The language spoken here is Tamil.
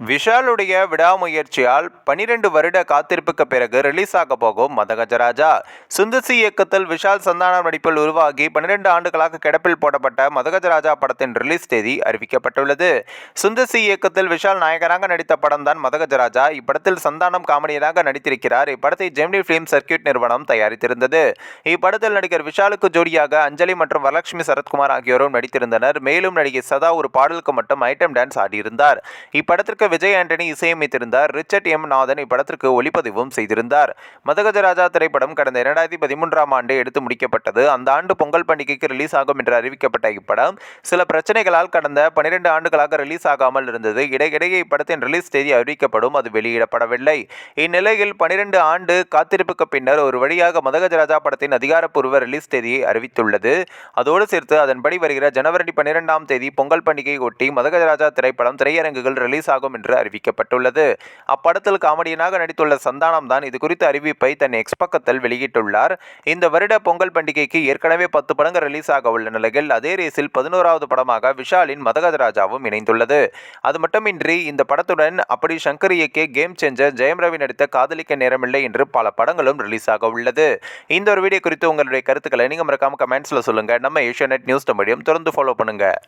விஷாலுடைய விடாமுயற்சியால் பனிரெண்டு வருட காத்திருப்புக்கு பிறகு ரிலீஸ் ஆக போகும் மதகஜராஜா சுந்தசி இயக்கத்தில் விஷால் சந்தானம் நடிப்பில் உருவாகி பன்னிரண்டு ஆண்டுகளாக கிடப்பில் போடப்பட்ட மதகஜராஜா படத்தின் ரிலீஸ் தேதி அறிவிக்கப்பட்டுள்ளது. சுந்தசி இயக்கத்தில் விஷால் நாயகராக நடித்த படம் தான் மதகஜராஜா இப்படத்தில் சந்தானம் காமெடியனாக நடித்திருக்கிறார். இப்படத்தை ஜெமினி பிலிம் சர்க்கியூட் நிறுவனம் தயாரித்திருந்தது. இப்படத்தில் நடிகர் விஷாலுக்கு ஜோடியாக அஞ்சலி மற்றும் வரலட்சுமி சரத்குமார் ஆகியோரும் நடித்திருந்தனர். மேலும் நடிகை சதா ஒரு பாடலுக்கு மட்டும் ஐட்டம் டான்ஸ் ஆடியிருந்தார். இப்படத்திற்கு விஜய் ஆண்டனி இசையமைத்திருந்தார். Richard M. நாதன் இப்படத்திற்கு ஒளிப்பதிவும் செய்திருந்தார். மதகஜராஜா திரைப்படம் கடந்த இரண்டாயிரத்தி பதிமூன்றாம் ஆண்டு எடுத்து முடிக்கப்பட்டது. அந்த ஆண்டு பொங்கல் பண்டிகைக்கு ரிலீஸ் ஆகும் என்று அறிவிக்கப்பட்ட இப்படம் சில பிரச்சனைகளால் கடந்த பனிரெண்டு ஆண்டுகளாக ரிலீஸ் ஆகாமல் இருந்தது. இடையிடையே இப்படத்தின் ரிலீஸ் தேதி அறிவிக்கப்படும். அது வெளியிடப்படவில்லை. இந்நிலையில் பனிரெண்டு ஆண்டு காத்திருப்புக்கு பின்னர் ஒரு வழியாக மதகஜராஜா படத்தின் அதிகாரப்பூர்வ ரிலீஸ் தேதியை அறிவித்துள்ளது. அதோடு சேர்த்து அதன்படி வருகிற ஜனவரி பனிரெண்டாம் தேதி பொங்கல் பண்டிகையை ஒட்டி மதகஜராஜா திரைப்படம் திரையரங்குகள் ரிலீஸ் ஆகும் என்று அறிவிக்கப்பட்டுள்ளது. அப்படத்தில் காமெடியனாக நடித்துள்ள சந்தானம் தான் இது குறித்த அறிவிப்பை தன் எக்ஸ் பக்கத்தில் வெளியிட்டுள்ளார். இந்த வருட பொங்கல் பண்டிகைக்கு ஏற்கனவே பத்து படங்கள் ரிலீஸ் ஆக உள்ள நிலையில் அதே ரேஸில் பதினோராவது படமாக விஷாலின் மதகதராஜாவும் இணைந்துள்ளது. அது மட்டுமின்றி இந்த படத்துடன் அப்படி சங்கர் இயக்கிய கேம் சேஞ்சர் ஜெயம் ரவி நடித்த காதலிக்க நேரமில்லை என்று பல படங்களும் ரிலீஸ் ஆக உள்ளது. இந்த ஒரு வீடியோ குறித்து உங்களுடைய கருத்துக்களை நீங்கள் மறக்காம கமெண்ட்ஸில் சொல்லுங்கள் நம்ம ஏஷியா நியூஸ் தமிழையும் தொடர்ந்து ஃபாலோ பண்ணுங்கள்